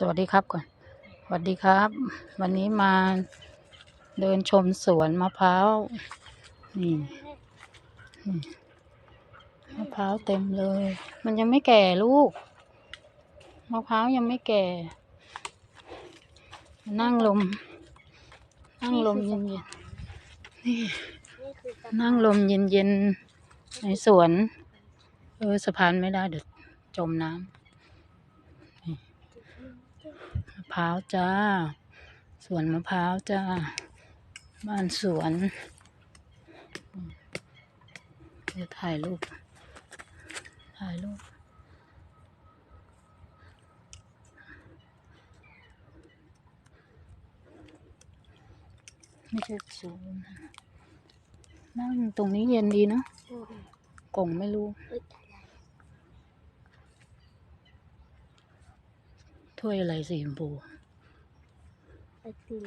สวัสดีครับก่อน สวัสดีครับ วันนี้มาเดินชมสวนมะพร้าว นี่มะพร้าวเต็มเลย มันยังไม่แก่ลูก มะพร้าวยังไม่แก่ นั่งลม นั่งลมเย็นๆนี่นี่คือสะนั่งลมเย็นๆในสวน เออสะพานไม่ได้เดี๋ยวจมน้ำ มะพร้าวจ้า สวนมะพร้าวจ้า บ้านสวนเดี๋ยวถ่ายรูป ถ่ายรูป ไม่ใช่สวนนะนั่งตรงนี้เย็นดีเนอะอืมกงไม่รู้ เอ้ยตายแล้ว ถ้วยอะไรสีชมพู ไอติม